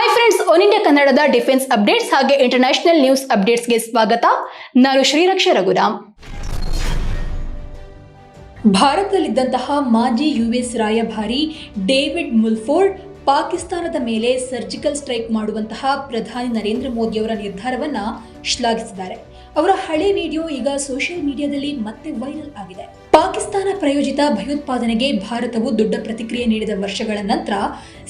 Hi friends one India ಕನ್ನಡದ defence updates ಹಾಗೆ international news ಅಪ್ಡೇಟ್ಸ್ಗೆ ಸ್ವಾಗತ. ನಾನು ಶ್ರೀರಕ್ಷ ರಘುರಾಮ್. ಭಾರತದಲ್ಲಿದ್ದಂತಹ ಮಾಜಿ ಯುಎಸ್ ರಾಯಭಾರಿ ಡೇವಿಡ್ ಮುಲ್ಫೋರ್ಡ್ ಪಾಕಿಸ್ತಾನದ ಮೇಲೆ ಸರ್ಜಿಕಲ್ ಸ್ಟ್ರೈಕ್ ಮಾಡುವಂತಹ ಪ್ರಧಾನಿ ನರೇಂದ್ರ ಮೋದಿಯವರ ನಿರ್ಧಾರವನ್ನ ಶ್ಲಾಘಿಸಿದ್ದಾರೆ. ಅವರ ಹಳೆ ವಿಡಿಯೋ ಈಗ ಸೋಷಿಯಲ್ ಮೀಡಿಯಾದಲ್ಲಿ ಮತ್ತೆ ವೈರಲ್ ಆಗಿದೆ. ಪಾಕಿಸ್ತಾನ ಪ್ರಾಯೋಜಿತ ಭಯೋತ್ಪಾದನೆಗೆ ಭಾರತವು ದೊಡ್ಡ ಪ್ರತಿಕ್ರಿಯೆ ನೀಡಿದ ವರ್ಷಗಳ ನಂತರ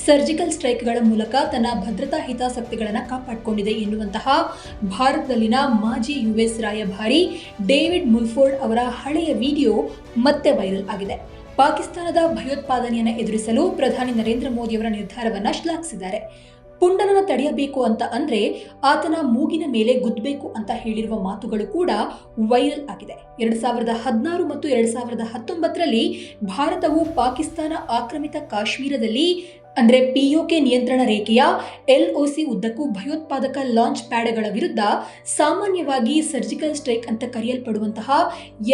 ಸರ್ಜಿಕಲ್ ಸ್ಟ್ರೈಕ್ಗಳ ಮೂಲಕ ತನ್ನ ಭದ್ರತಾ ಹಿತಾಸಕ್ತಿಗಳನ್ನು ಕಾಪಾಡಿಕೊಂಡಿದೆ ಎನ್ನುವಂತಹ ಭಾರತದಲ್ಲಿನ ಮಾಜಿ ಯುಎಸ್ ರಾಯಭಾರಿ ಡೇವಿಡ್ ಮುಲ್ಫೋರ್ಡ್ ಅವರ ಹಳೆಯ ವಿಡಿಯೋ ಮತ್ತೆ ವೈರಲ್ ಆಗಿದೆ. ಪಾಕಿಸ್ತಾನದ ಭಯೋತ್ಪಾದನೆಯನ್ನು ಎದುರಿಸಲು ಪ್ರಧಾನಿ ನರೇಂದ್ರ ಮೋದಿಯವರ ನಿರ್ಧಾರವನ್ನು ಶ್ಲಾಘಿಸಿದ್ದಾರೆ. ಪುಂಡನನ್ನು ತಡೆಯಬೇಕು ಅಂತ ಅಂದ್ರೆ ಆತನ ಮೂಗಿನ ಮೇಲೆ ಗುದ್ದಬೇಕು ಅಂತ ಹೇಳಿರುವ ಮಾತುಗಳು ಕೂಡ ವೈರಲ್ ಆಗಿದೆ. ಎರಡು ಸಾವಿರದ ಹದಿನಾರು ಮತ್ತು ಎರಡು ಸಾವಿರದ ಹತ್ತೊಂಬತ್ತರಲ್ಲಿ ಭಾರತವು ಪಾಕಿಸ್ತಾನ ಆಕ್ರಮಿತ ಕಾಶ್ಮೀರದಲ್ಲಿ ಅಂದರೆ ಪಿಒಕೆ ನಿಯಂತ್ರಣ ರೇಖೆಯ ಎಲ್ಒಸಿ ಉದ್ದಕ್ಕೂ ಭಯೋತ್ಪಾದಕ ಲಾಂಚ್ ಪ್ಯಾಡ್ಗಳ ವಿರುದ್ಧ ಸಾಮಾನ್ಯವಾಗಿ ಸರ್ಜಿಕಲ್ ಸ್ಟ್ರೈಕ್ ಅಂತ ಕರೆಯಲ್ಪಡುವಂತಹ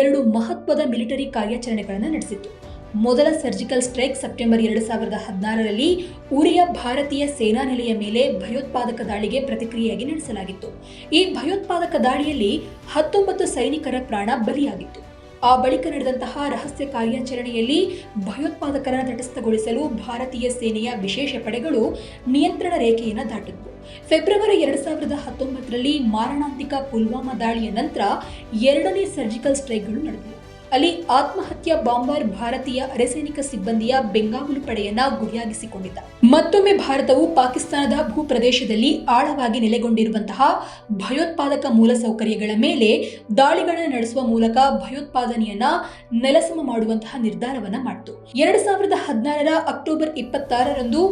ಎರಡು ಮಹತ್ವದ ಮಿಲಿಟರಿ ಕಾರ್ಯಾಚರಣೆಗಳನ್ನು ನಡೆಸಿತ್ತು. ಮೊದಲ ಸರ್ಜಿಕಲ್ ಸ್ಟ್ರೈಕ್ ಸೆಪ್ಟೆಂಬರ್ ಎರಡು ಸಾವಿರದ ಹದಿನಾರರಲ್ಲಿ ಉರಿಯ ಭಾರತೀಯ ಸೇನಾ ನೆಲೆಯ ಮೇಲೆ ಭಯೋತ್ಪಾದಕ ದಾಳಿಗೆ ಪ್ರತಿಕ್ರಿಯೆಯಾಗಿ ನಡೆಸಲಾಗಿತ್ತು. ಈ ಭಯೋತ್ಪಾದಕ ದಾಳಿಯಲ್ಲಿ ಹತ್ತೊಂಬತ್ತು ಸೈನಿಕರ ಪ್ರಾಣ ಬಲಿಯಾಗಿತ್ತು. ಆ ಬಳಿಕ ನಡೆದಂತಹ ರಹಸ್ಯ ಕಾರ್ಯಾಚರಣೆಯಲ್ಲಿ ಭಯೋತ್ಪಾದಕರನ್ನು ತಟಸ್ಥಗೊಳಿಸಲು ಭಾರತೀಯ ಸೇನೆಯ ವಿಶೇಷ ಪಡೆಗಳು ನಿಯಂತ್ರಣ ರೇಖೆಯನ್ನು ದಾಟಿದ್ವು. ಫೆಬ್ರವರಿ ಎರಡು ಸಾವಿರದ ಹತ್ತೊಂಬತ್ತರಲ್ಲಿ ಮಾರಣಾಂತಿಕ ಪುಲ್ವಾಮಾ ದಾಳಿಯ ನಂತರ ಎರಡನೇ ಸರ್ಜಿಕಲ್ ಸ್ಟ್ರೈಕ್ಗಳು ನಡೆದವು. ಅಲ್ಲಿ ಆತ್ಮಹತ್ಯಾ ಬಾಂಬರ್ ಭಾರತೀಯ ಅರೆಸೈನಿಕ ಸಿಬ್ಬಂದಿಯ ಬೆಂಗಾವಲು ಪಡೆಯನ್ನ ಗುರಿಯಾಗಿಸಿಕೊಂಡಿದ್ದ. ಮತ್ತೊಮ್ಮೆ ಭಾರತವು ಪಾಕಿಸ್ತಾನದ ಭೂಪ್ರದೇಶದಲ್ಲಿ ಆಳವಾಗಿ ನೆಲೆಗೊಂಡಿರುವಂತಹ ಭಯೋತ್ಪಾದಕ ಮೂಲಸೌಕರ್ಯಗಳ ಮೇಲೆ ದಾಳಿಗಳನ್ನು ನಡೆಸುವ ಮೂಲಕ ಭಯೋತ್ಪಾದನೆಯನ್ನ ನೆಲಸಮ ಮಾಡುವಂತಹ ನಿರ್ಧಾರವನ್ನ ಮಾಡಿತು. ಎರಡು ಸಾವಿರದ ಹದಿನಾರರ ಅಕ್ಟೋಬರ್ ಇಪ್ಪತ್ತಾರರಂದು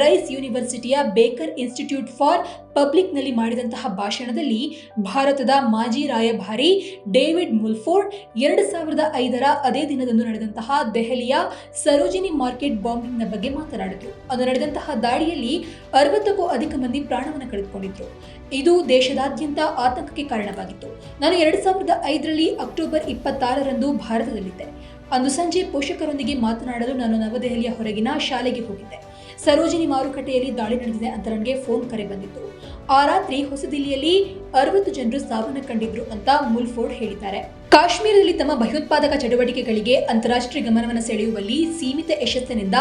ರೈಸ್ ಯೂನಿವರ್ಸಿಟಿಯ ಬೇಕರ್ ಇನ್ಸ್ಟಿಟ್ಯೂಟ್ ಫಾರ್ ಪಬ್ಲಿಕ್ನಲ್ಲಿ ಮಾಡಿದಂತಹ ಭಾಷಣದಲ್ಲಿ ಭಾರತದ ಮಾಜಿ ರಾಯಭಾರಿ ಡೇವಿಡ್ ಮುಲ್ಫೋರ್ಡ್ ಎರಡು ಸಾವಿರದ ಐದರ ಅದೇ ದಿನದಂದು ನಡೆದಂತಹ ದೆಹಲಿಯ ಸರೋಜಿನಿ ಮಾರ್ಕೆಟ್ ಬಾಂಬಿಂಗ್ನ ಬಗ್ಗೆ ಮಾತನಾಡಿದರು. ಅದು ನಡೆದಂತಹ ದಾಳಿಯಲ್ಲಿ ಅರವತ್ತಕ್ಕೂ ಅಧಿಕ ಮಂದಿ ಪ್ರಾಣವನ್ನು ಕಳೆದುಕೊಂಡಿದ್ರು. ಇದು ದೇಶದಾದ್ಯಂತ ಆತಂಕಕ್ಕೆ ಕಾರಣವಾಗಿತ್ತು. ನಾನು ಎರಡು ಸಾವಿರದ ಐದರಲ್ಲಿ ಅಕ್ಟೋಬರ್ ಇಪ್ಪತ್ತಾರರಂದು ಭಾರತದಲ್ಲಿದ್ದೆ. ಅಂದು ಸಂಜೆ ಪೋಷಕರೊಂದಿಗೆ ಮಾತನಾಡಲು ನಾನು ನವದೆಹಲಿಯ ಹೊರಗಿನ ಶಾಲೆಗೆ ಹೋಗಿದ್ದೆ. ಸರೋಜಿನಿ ಮಾರುಕಟ್ಟೆಯಲ್ಲಿ ದಾಳಿ ನಡೆದಿದೆ ಅಂತ ನನಗೆ ಫೋನ್ ಕರೆ ಬಂದಿತ್ತು. ಆ ರಾತ್ರಿ ಹೊಸದಿಲ್ಲಿಯಲ್ಲಿ ಅರವತ್ತು ಜನರು ಸಾವನ್ನ ಕಂಡಿದ್ರು ಅಂತ ಮುಲ್ಫೋರ್ಡ್ ಹೇಳಿದ್ದಾರೆ. ಕಾಶ್ಮೀರದಲ್ಲಿ ತಮ್ಮ ಭಯೋತ್ಪಾದಕ ಚಟುವಟಿಕೆಗಳಿಗೆ ಅಂತಾರಾಷ್ಟ್ರೀಯ ಗಮನವನ್ನು ಸೆಳೆಯುವಲ್ಲಿ ಸೀಮಿತ ಯಶಸ್ಸಿನಿಂದ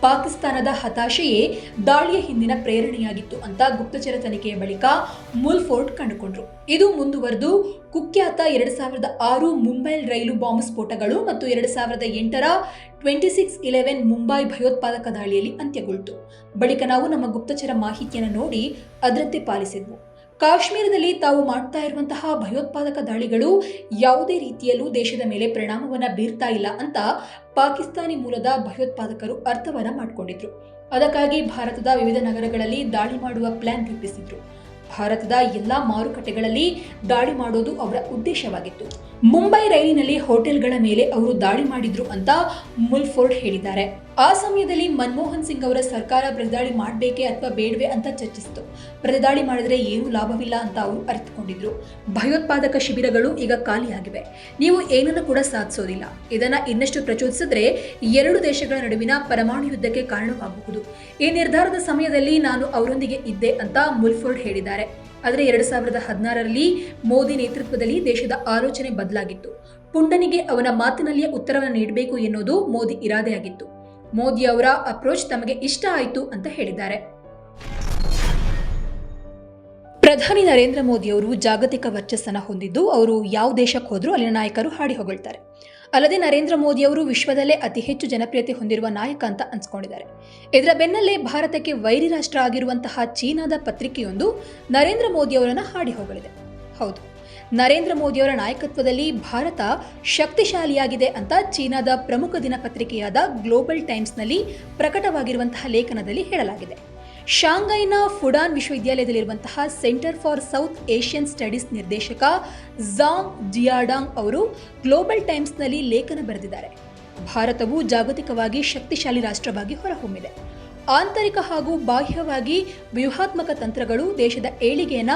ಪಾಕಿಸ್ತಾನದ ಹತಾಶೆಯೇ ದಾಳಿಯ ಹಿಂದಿನ ಪ್ರೇರಣೆಯಾಗಿತ್ತು ಅಂತ ಗುಪ್ತಚರ ತನಿಖೆಯ ಬಳಿಕ ಮುಲ್ಫೋರ್ಡ್ ಕಂಡುಕೊಂಡ್ರು. ಇದು ಮುಂದುವರೆದು ಕುಖ್ಯಾತ ಎರಡ್ ಸಾವಿರದ ಆರು ಮುಂಬೈ ರೈಲು ಬಾಂಬ್ ಸ್ಫೋಟಗಳು ಮತ್ತು ಎರಡ್ ಸಾವಿರದ ಎಂಟರ ಟ್ವೆಂಟಿ ಸಿಕ್ಸ್ ಇಲೆವೆನ್ ಮುಂಬೈ ಭಯೋತ್ಪಾದಕ ದಾಳಿಯಲ್ಲಿ ಅಂತ್ಯಗೊಳ್ತು. ಬಳಿಕ ನಾವು ನಮ್ಮ ಗುಪ್ತಚರ ಮಾಹಿತಿಯನ್ನು ನೋಡಿ ಅದರಂತೆ ಪಾಲಿಸಿದ್ವು. ಕಾಶ್ಮೀರದಲ್ಲಿ ತಾವು ಮಾಡ್ತಾ ಇರುವಂತಹ ಭಯೋತ್ಪಾದಕ ದಾಳಿಗಳು ಯಾವುದೇ ರೀತಿಯಲ್ಲೂ ದೇಶದ ಮೇಲೆ ಪರಿಣಾಮವನ್ನು ಬೀರ್ತಾ ಇಲ್ಲ ಅಂತ ಪಾಕಿಸ್ತಾನಿ ಮೂಲದ ಭಯೋತ್ಪಾದಕರು ಅರ್ಥವನ್ನ ಮಾಡಿಕೊಂಡಿದ್ರು. ಅದಕ್ಕಾಗಿ ಭಾರತದ ವಿವಿಧ ನಗರಗಳಲ್ಲಿ ದಾಳಿ ಮಾಡುವ ಪ್ಲಾನ್ ರೂಪಿಸಿದ್ರು. ಭಾರತದ ಎಲ್ಲಾ ಮಾರುಕಟ್ಟೆಗಳಲ್ಲಿ ದಾಳಿ ಮಾಡೋದು ಅವರ ಉದ್ದೇಶವಾಗಿತ್ತು. ಮುಂಬೈ ರೈಲಿನಲ್ಲಿ ಹೋಟೆಲ್ಗಳ ಮೇಲೆ ಅವರು ದಾಳಿ ಮಾಡಿದ್ರು ಅಂತ ಮುಲ್ಫೋರ್ಡ್ ಹೇಳಿದ್ದಾರೆ. ಆ ಸಮಯದಲ್ಲಿ ಮನಮೋಹನ್ ಸಿಂಗ್ ಅವರ ಸರ್ಕಾರ ಪ್ರತಿದಾಳಿ ಮಾಡಬೇಕೆ ಅಥವಾ ಬೇಡವೇ ಅಂತ ಚರ್ಚಿಸಿತು. ಪ್ರತಿದಾಳಿ ಮಾಡಿದರೆ ಏನೂ ಲಾಭವಿಲ್ಲ ಅಂತ ಅವರು ಅರಿತುಕೊಂಡಿದ್ರು. ಭಯೋತ್ಪಾದಕ ಶಿಬಿರಗಳು ಈಗ ಖಾಲಿಯಾಗಿವೆ. ನೀವು ಏನನ್ನು ಕೂಡ ಸಾಧಿಸೋದಿಲ್ಲ. ಇದನ್ನ ಇನ್ನಷ್ಟು ಪ್ರಚೋದಿಸಿದ್ರೆ ಎರಡು ದೇಶಗಳ ನಡುವಿನ ಪರಮಾಣು ಯುದ್ಧಕ್ಕೆ ಕಾರಣವಾಗಬಹುದು. ಈ ನಿರ್ಧಾರದ ಸಮಯದಲ್ಲಿ ನಾನು ಅವರೊಂದಿಗೆ ಇದ್ದೆ ಅಂತ ಮುಲ್ಫೋರ್ಡ್ ಹೇಳಿದ್ದಾರೆ. ಆದರೆ ಎರಡು ಸಾವಿರದ ಹದಿನಾರರಲ್ಲಿ ಮೋದಿ ನೇತೃತ್ವದಲ್ಲಿ ದೇಶದ ಆಲೋಚನೆ ಬದಲಾಗಿತ್ತು. ಪುಂಡನಿಗೆ ಅವನ ಮಾತಿನಲ್ಲಿಯೇ ಉತ್ತರವನ್ನು ನೀಡಬೇಕು ಎನ್ನುವುದು ಮೋದಿ ಇರಾದೆಯಾಗಿತ್ತು. ಮೋದಿ ಅವರ ಅಪ್ರೋಚ್ ತಮಗೆ ಇಷ್ಟ ಆಯಿತು ಅಂತ ಹೇಳಿದ್ದಾರೆ. ಪ್ರಧಾನಿ ನರೇಂದ್ರ ಮೋದಿ ಅವರು ಜಾಗತಿಕ ವರ್ಚಸ್ಸನ್ನು ಹೊಂದಿದ್ದು ಅವರು ಯಾವ ದೇಶಕ್ಕೆ ಹೋದರೂ ಅಲ್ಲಿನ ನಾಯಕರು ಹಾಡಿ ಹೊಗಳ್ತಾರೆ. ಅಲ್ಲದೆ ನರೇಂದ್ರ ಮೋದಿ ಅವರು ವಿಶ್ವದಲ್ಲೇ ಅತಿ ಹೆಚ್ಚು ಜನಪ್ರಿಯತೆ ಹೊಂದಿರುವ ನಾಯಕ ಅಂತ ಅನ್ಸ್ಕೊಂಡಿದ್ದಾರೆ. ಇದರ ಬೆನ್ನಲ್ಲೇ ಭಾರತಕ್ಕೆ ವೈರಿ ರಾಷ್ಟ್ರ ಆಗಿರುವಂತಹ ಚೀನಾದ ಪತ್ರಿಕೆಯೊಂದು ನರೇಂದ್ರ ಮೋದಿ ಅವರನ್ನು ಹಾಡಿ ಹೊಗಳಿದೆ. ಹೌದು. ನರೇಂದ್ರ ಮೋದಿಯವರ ನಾಯಕತ್ವದಲ್ಲಿ ಭಾರತ ಶಕ್ತಿಶಾಲಿಯಾಗಿದೆ ಅಂತ ಚೀನಾದ ಪ್ರಮುಖ ದಿನಪತ್ರಿಕೆಯಾದ ಗ್ಲೋಬಲ್ ಟೈಮ್ಸ್ನಲ್ಲಿ ಪ್ರಕಟವಾಗಿರುವಂತಹ ಲೇಖನದಲ್ಲಿ ಹೇಳಲಾಗಿದೆ. ಶಾಂಘೈನ Fudan ವಿಶ್ವವಿದ್ಯಾಲಯದಲ್ಲಿರುವಂತಹ centre for South Asian studies ನಿರ್ದೇಶಕ ಝಾಂಗ್ ಜಿಯಾಡಾಂಗ್ ಅವರು ಗ್ಲೋಬಲ್ ಟೈಮ್ಸ್ನಲ್ಲಿ ಲೇಖನ ಬರೆದಿದ್ದಾರೆ. ಭಾರತವು ಜಾಗತಿಕವಾಗಿ ಶಕ್ತಿಶಾಲಿ ರಾಷ್ಟ್ರವಾಗಿ ಹೊರಹೊಮ್ಮಿದೆ. ಆಂತರಿಕ ಹಾಗೂ ಬಾಹ್ಯವಾಗಿ ವ್ಯೂಹಾತ್ಮಕ ತಂತ್ರಗಳು ದೇಶದ ಏಳಿಗೆಯನ್ನ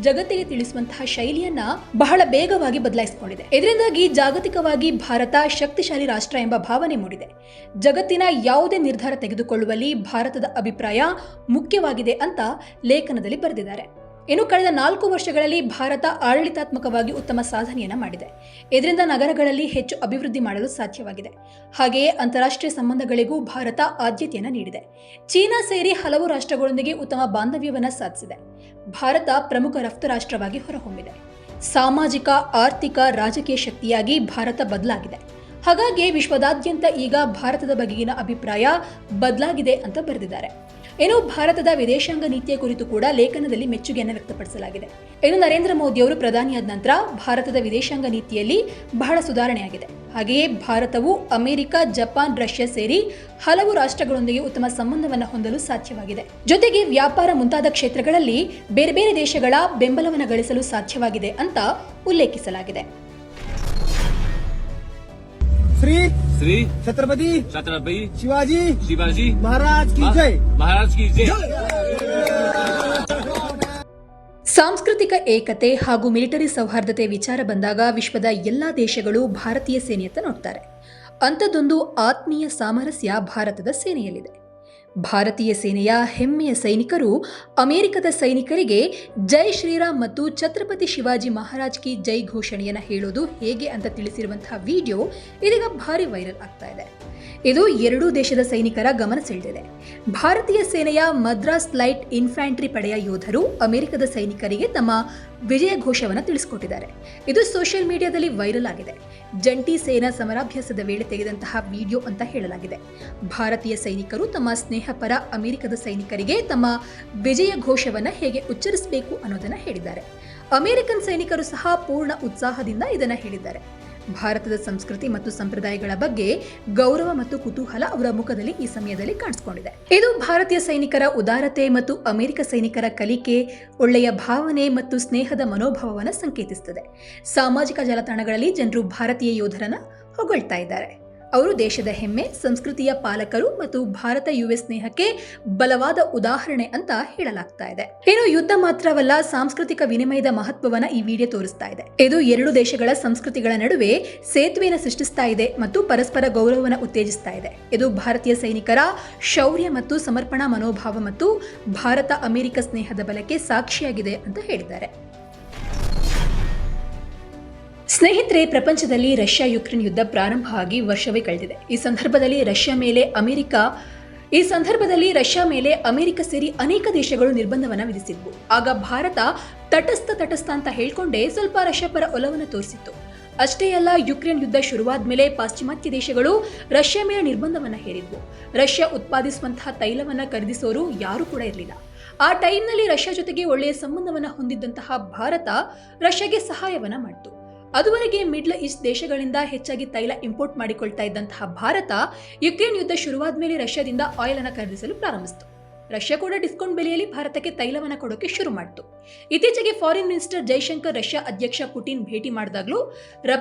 ಜಗತ್ತಿಗೆ ತಿಳಿಸುವಂತಹ ಶೈಲಿಯನ್ನ ಬಹಳ ಬೇಗವಾಗಿ ಬದಲಾಯಿಸಿಕೊಂಡಿದೆ. ಇದರಿಂದಾಗಿ ಜಾಗತಿಕವಾಗಿ ಭಾರತ ಶಕ್ತಿಶಾಲಿ ರಾಷ್ಟ್ರ ಎಂಬ ಭಾವನೆ ಮೂಡಿದೆ. ಜಗತ್ತಿನ ಯಾವುದೇ ನಿರ್ಧಾರ ತೆಗೆದುಕೊಳ್ಳುವಲ್ಲಿ ಭಾರತದ ಅಭಿಪ್ರಾಯ ಮುಖ್ಯವಾಗಿದೆ ಅಂತ ಲೇಖನದಲ್ಲಿ ಬರೆದಿದ್ದಾರೆ. ಇನ್ನು ಕಳೆದ ನಾಲ್ಕು ವರ್ಷಗಳಲ್ಲಿ ಭಾರತ ಆಡಳಿತಾತ್ಮಕವಾಗಿ ಉತ್ತಮ ಸಾಧನೆಯನ್ನು ಮಾಡಿದೆ. ಇದರಿಂದ ನಗರಗಳಲ್ಲಿ ಹೆಚ್ಚು ಅಭಿವೃದ್ಧಿ ಮಾಡಲು ಸಾಧ್ಯವಾಗಿದೆ. ಹಾಗೆಯೇ ಅಂತಾರಾಷ್ಟ್ರೀಯ ಸಂಬಂಧಗಳಿಗೂ ಭಾರತ ಆದ್ಯತೆಯನ್ನು ನೀಡಿದೆ. ಚೀನಾ ಸೇರಿ ಹಲವು ರಾಷ್ಟ್ರಗಳೊಂದಿಗೆ ಉತ್ತಮ ಬಾಂಧವ್ಯವನ್ನು ಸಾಧಿಸಿದೆ. ಭಾರತ ಪ್ರಮುಖ ರಫ್ತು ರಾಷ್ಟ್ರವಾಗಿ ಹೊರಹೊಮ್ಮಿದೆ. ಸಾಮಾಜಿಕ, ಆರ್ಥಿಕ, ರಾಜಕೀಯ ಶಕ್ತಿಯಾಗಿ ಭಾರತ ಬದಲಾಗಿದೆ. ಹಾಗಾಗಿ ವಿಶ್ವದಾದ್ಯಂತ ಈಗ ಭಾರತದ ಬಗೆಗಿನ ಅಭಿಪ್ರಾಯ ಬದಲಾಗಿದೆ ಅಂತ ಬರೆದಿದ್ದಾರೆ. ಇನ್ನು ಭಾರತದ ವಿದೇಶಾಂಗ ನೀತಿಯ ಕುರಿತು ಕೂಡ ಲೇಖನದಲ್ಲಿ ಮೆಚ್ಚುಗೆಯನ್ನು ವ್ಯಕ್ತಪಡಿಸಲಾಗಿದೆ. ಇನ್ನು ನರೇಂದ್ರ ಮೋದಿ ಅವರು ಪ್ರಧಾನಿಯಾದ ನಂತರ ಭಾರತದ ವಿದೇಶಾಂಗ ನೀತಿಯಲ್ಲಿ ಬಹಳ ಸುಧಾರಣೆಯಾಗಿದೆ. ಹಾಗೆಯೇ ಭಾರತವು ಅಮೆರಿಕ, ಜಪಾನ್, ರಷ್ಯಾ ಸೇರಿ ಹಲವು ರಾಷ್ಟ್ರಗಳೊಂದಿಗೆ ಉತ್ತಮ ಸಂಬಂಧವನ್ನು ಹೊಂದಲು ಸಾಧ್ಯವಾಗಿದೆ. ಜೊತೆಗೆ ವ್ಯಾಪಾರ ಮುಂತಾದ ಕ್ಷೇತ್ರಗಳಲ್ಲಿ ಬೇರೆ ಬೇರೆ ದೇಶಗಳ ಬೆಂಬಲವನ್ನು ಗಳಿಸಲು ಸಾಧ್ಯವಾಗಿದೆ ಅಂತ ಉಲ್ಲೇಖಿಸಲಾಗಿದೆ. श्री श्री छत्रपति छत्रपति शिवाजी शिवाजी महाराज की जय महाराज की जय ಸಾಂಸ್ಕೃತಿಕ ಏಕತೆ ಹಾಗೂ ಮಿಲಿಟರಿ ಸೌಹಾರ್ದತೆ ವಿಚಾರ ಬಂದಾಗ ವಿಶ್ವದ ಎಲ್ಲ ದೇಶಗಳು ಭಾರತೀಯ ಸೇನೆಯತ್ತ ನೋಡ್ತಾರೆ ಅಂಥದ್ದೊಂದು ಆತ್ಮೀಯ ಸಾಮರಸ್ಯ ಭಾರತದ ಸೇನೆಯಲ್ಲಿದೆ ಭಾರತೀಯ ಸೇನೆಯ ಹೆಮ್ಮೆಯ ಸೈನಿಕರು ಅಮೆರಿಕದ ಸೈನಿಕರಿಗೆ ಜೈ ಶ್ರೀರಾಮ್ ಮತ್ತು ಛತ್ರಪತಿ ಶಿವಾಜಿ ಮಹಾರಾಜ್ ಕಿ ಜೈ ಘೋಷಣೆಯನ್ನು ಹೇಳೋದು ಹೇಗೆ ಅಂತ ತಿಳಿಸಿರುವಂತಹ ವಿಡಿಯೋ ಇದೀಗ ಭಾರಿ ವೈರಲ್ ಆಗ್ತಾ ಇದೆ. ಇದು ಎರಡೂ ದೇಶದ ಸೈನಿಕರ ಗಮನ ಸೆಳೆದಿದೆ. ಭಾರತೀಯ ಸೇನೆಯ ಮದ್ರಾಸ್ ಲೈಟ್ ಇನ್ಫ್ಯಾಂಟ್ರಿ ಪಡೆಯ ಯೋಧರು ಅಮೆರಿಕದ ಸೈನಿಕರಿಗೆ ತಮ್ಮ ವಿಜಯ ಘೋಷವನ್ನು ತಿಳಿಸಿಕೊಟ್ಟಿದ್ದಾರೆ. ಇದು ಸೋಷಿಯಲ್ ಮೀಡಿಯಾದಲ್ಲಿ ವೈರಲ್ ಆಗಿದೆ. ಜಂಟಿ ಸೇನಾ ಸಮರಾಭ್ಯಾಸದ ವೇಳೆ ತೆಗೆದಂತಹ ವಿಡಿಯೋ ಅಂತ ಹೇಳಲಾಗಿದೆ. ಭಾರತೀಯ ಸೈನಿಕರು ತಮ್ಮ ಸ್ನೇಹಪರ ಅಮೆರಿಕದ ಸೈನಿಕರಿಗೆ ತಮ್ಮ ವಿಜಯ ಘೋಷವನ್ನು ಹೇಗೆ ಉಚ್ಚರಿಸಬೇಕು ಅನ್ನೋದನ್ನು ಹೇಳಿದ್ದಾರೆ. ಅಮೆರಿಕನ್ ಸೈನಿಕರು ಸಹ ಪೂರ್ಣ ಉತ್ಸಾಹದಿಂದ ಇದನ್ನು ಹೇಳಿದ್ದಾರೆ. ಭಾರತದ ಸಂಸ್ಕೃತಿ ಮತ್ತು ಸಂಪ್ರದಾಯಗಳ ಬಗ್ಗೆ ಗೌರವ ಮತ್ತು ಕುತೂಹಲ ಅವರ ಮುಖದಲ್ಲಿ ಈ ಸಮಯದಲ್ಲಿ ಕಾಣಿಸಿಕೊಂಡಿದೆ. ಇದು ಭಾರತೀಯ ಸೈನಿಕರ ಉದಾರತೆ ಮತ್ತು ಅಮೆರಿಕ ಸೈನಿಕರ ಕಲಿಕೆ, ಒಳ್ಳೆಯ ಭಾವನೆ ಮತ್ತು ಸ್ನೇಹದ ಮನೋಭಾವವನ್ನು ಸಂಕೇತಿಸುತ್ತದೆ. ಸಾಮಾಜಿಕ ಜಾಲತಾಣಗಳಲ್ಲಿ ಜನರು ಭಾರತೀಯ ಯೋಧರನ್ನ ಹೊಗಳ್ತಾ ಇದ್ದಾರೆ. ಅವರು ದೇಶದ ಹೆಮ್ಮೆ, ಸಂಸ್ಕೃತಿಯ ಪಾಲಕರು ಮತ್ತು ಭಾರತ ಯುಎಸ್ ಸ್ನೇಹಕ್ಕೆ ಬಲವಾದ ಉದಾಹರಣೆ ಅಂತ ಹೇಳಲಾಗ್ತಾ ಇದೆ. ಇನ್ನು ಯುದ್ಧ ಮಾತ್ರವಲ್ಲ, ಸಾಂಸ್ಕೃತಿಕ ವಿನಿಮಯದ ಮಹತ್ವವನ್ನ ಈ ವಿಡಿಯೋ ತೋರಿಸ್ತಾ ಇದೆ. ಇದು ಎರಡು ದೇಶಗಳ ಸಂಸ್ಕೃತಿಗಳ ನಡುವೆ ಸೇತುವೆಯನ್ನು ಸೃಷ್ಟಿಸ್ತಾ ಇದೆ ಮತ್ತು ಪರಸ್ಪರ ಗೌರವವನ್ನು ಉತ್ತೇಜಿಸ್ತಾ ಇದೆ. ಇದು ಭಾರತೀಯ ಸೈನಿಕರ ಶೌರ್ಯ ಮತ್ತು ಸಮರ್ಪಣಾ ಮನೋಭಾವ ಮತ್ತು ಭಾರತ ಅಮೆರಿಕ ಸ್ನೇಹದ ಬಲಕ್ಕೆ ಸಾಕ್ಷಿಯಾಗಿದೆ ಅಂತ ಹೇಳಿದ್ದಾರೆ. ಸ್ನೇಹಿತರೆ, ಪ್ರಪಂಚದಲ್ಲಿ ರಷ್ಯಾ ಯುಕ್ರೇನ್ ಯುದ್ಧ ಪ್ರಾರಂಭ ಆಗಿ ವರ್ಷವೇ ಕಳೆದಿದೆ. ಈ ಸಂದರ್ಭದಲ್ಲಿ ರಷ್ಯಾ ಮೇಲೆ ಅಮೆರಿಕ, ಈ ಸಂದರ್ಭದಲ್ಲಿ ರಷ್ಯಾ ಮೇಲೆ ಅಮೆರಿಕ ಸೇರಿ ಅನೇಕ ದೇಶಗಳು ನಿರ್ಬಂಧವನ್ನು ವಿಧಿಸಿದ್ವು. ಆಗ ಭಾರತ ತಟಸ್ಥ ತಟಸ್ಥ ಅಂತ ಹೇಳ್ಕೊಂಡೇ ಸ್ವಲ್ಪ ರಷ್ಯಾ ಪರ ಒಲವನ್ನು ತೋರಿಸಿತ್ತು. ಅಷ್ಟೇ ಅಲ್ಲ, ಯುಕ್ರೇನ್ ಯುದ್ಧ ಶುರುವಾದ ಮೇಲೆ ಪಾಶ್ಚಿಮಾತ್ಯ ದೇಶಗಳು ರಷ್ಯಾ ಮೇಲೆ ನಿರ್ಬಂಧವನ್ನು ಹೇರಿದ್ವು. ರಷ್ಯಾ ಉತ್ಪಾದಿಸುವಂತಹ ತೈಲವನ್ನು ಖರೀದಿಸೋರು ಯಾರೂ ಕೂಡ ಇರಲಿಲ್ಲ. ಆ ಟೈಮ್ನಲ್ಲಿ ರಷ್ಯಾ ಜೊತೆಗೆ ಒಳ್ಳೆಯ ಸಂಬಂಧವನ್ನು ಹೊಂದಿದ್ದಂತಹ ಭಾರತ ರಷ್ಯಾಗೆ ಸಹಾಯವನ್ನ ಮಾಡಿತು. ಅದುವರೆಗೆ ಮಿಡ್ಲ್ ಈಸ್ಟ್ ದೇಶಗಳಿಂದ ಹೆಚ್ಚಾಗಿ ತೈಲ ಇಂಪೋರ್ಟ್ ಮಾಡಿಕೊಳ್ತಾ ಇದ್ದಂತಹ ಭಾರತ, ಯುಕ್ರೇನ್ ಯುದ್ಧ ಶುರುವಾದ ಮೇಲೆ ರಷ್ಯಾದಿಂದ ಆಯಿಲ್ ಅನ್ನು ಖರೀದಿಸಲು ಪ್ರಾರಂಭಿಸಿತು. ರಷ್ಯಾ ಕೂಡ ಡಿಸ್ಕೌಂಟ್ ಬೆಲೆಯಲ್ಲಿ ಭಾರತಕ್ಕೆ ತೈಲವನ್ನು ಕೊಡೋಕೆ ಶುರು ಮಾಡಿತು. ಇತ್ತೀಚೆಗೆ ಫಾರಿನ್ ಮಿನಿಸ್ಟರ್ ಜೈಶಂಕರ್ ರಷ್ಯಾ ಅಧ್ಯಕ್ಷ ಪುಟಿನ್ ಭೇಟಿ ಮಾಡಿದಾಗಲೂ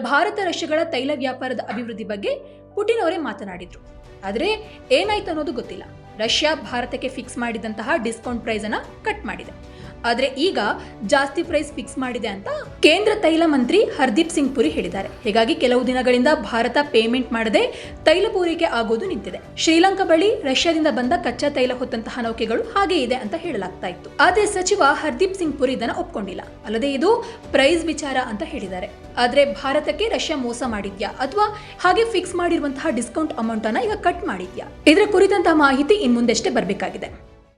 ಭಾರತ ರಷ್ಯಾಗಳ ತೈಲ ವ್ಯಾಪಾರದ ಅಭಿವೃದ್ಧಿ ಬಗ್ಗೆ ಪುಟಿನ್ ಅವರೇ ಮಾತನಾಡಿದ್ರು. ಆದರೆ ಏನಾಯ್ತು ಅನ್ನೋದು ಗೊತ್ತಿಲ್ಲ. ರಷ್ಯಾ ಭಾರತಕ್ಕೆ ಫಿಕ್ಸ್ ಮಾಡಿದಂತಹ ಡಿಸ್ಕೌಂಟ್ ಪ್ರೈಸನ್ನು ಕಟ್ ಮಾಡಿದೆ. ಆದರೆ ಈಗ ಜಾಸ್ತಿ ಪ್ರೈಸ್ ಫಿಕ್ಸ್ ಮಾಡಿದೆ ಅಂತ ಕೇಂದ್ರ ತೈಲ ಮಂತ್ರಿ ಹರ್ದೀಪ್ ಸಿಂಗ್ ಪುರಿ ಹೇಳಿದ್ದಾರೆ. ಹೀಗಾಗಿ ಕೆಲವು ದಿನಗಳಿಂದ ಭಾರತ ಪೇಮೆಂಟ್ ಮಾಡದೆ ತೈಲ ಪೂರೈಕೆ ಆಗೋದು ನಿಂತಿದೆ. ಶ್ರೀಲಂಕಾ ಬಳಿ ರಷ್ಯಾದಿಂದ ಬಂದ ಕಚ್ಚಾ ತೈಲ ಹೊತ್ತಂತಹ ನೌಕೆಗಳು ಹಾಗೆ ಇದೆ ಅಂತ ಹೇಳಲಾಗ್ತಾ ಇತ್ತು. ಆದರೆ ಸಚಿವ ಹರ್ದೀಪ್ ಸಿಂಗ್ ಪುರಿ ಇದನ್ನ ಒಪ್ಕೊಂಡಿಲ್ಲ. ಅಲ್ಲದೆ ಇದು ಪ್ರೈಸ್ ವಿಚಾರ ಅಂತ ಹೇಳಿದ್ದಾರೆ. ಆದ್ರೆ ಭಾರತಕ್ಕೆ ರಷ್ಯಾ ಮೋಸ ಮಾಡಿದ್ಯಾ ಅಥವಾ ಹಾಗೆ ಫಿಕ್ಸ್ ಮಾಡಿರುವಂತಹ ಡಿಸ್ಕೌಂಟ್ ಅಮೌಂಟ್ ಅನ್ನ ಈಗ ಕಟ್ ಮಾಡಿದ್ಯಾ? ಇದರ ಕುರಿತಂತಹ ಮಾಹಿತಿ ಇನ್ ಮುಂದಷ್ಟೇ ಬರಬೇಕಾಗಿದೆ.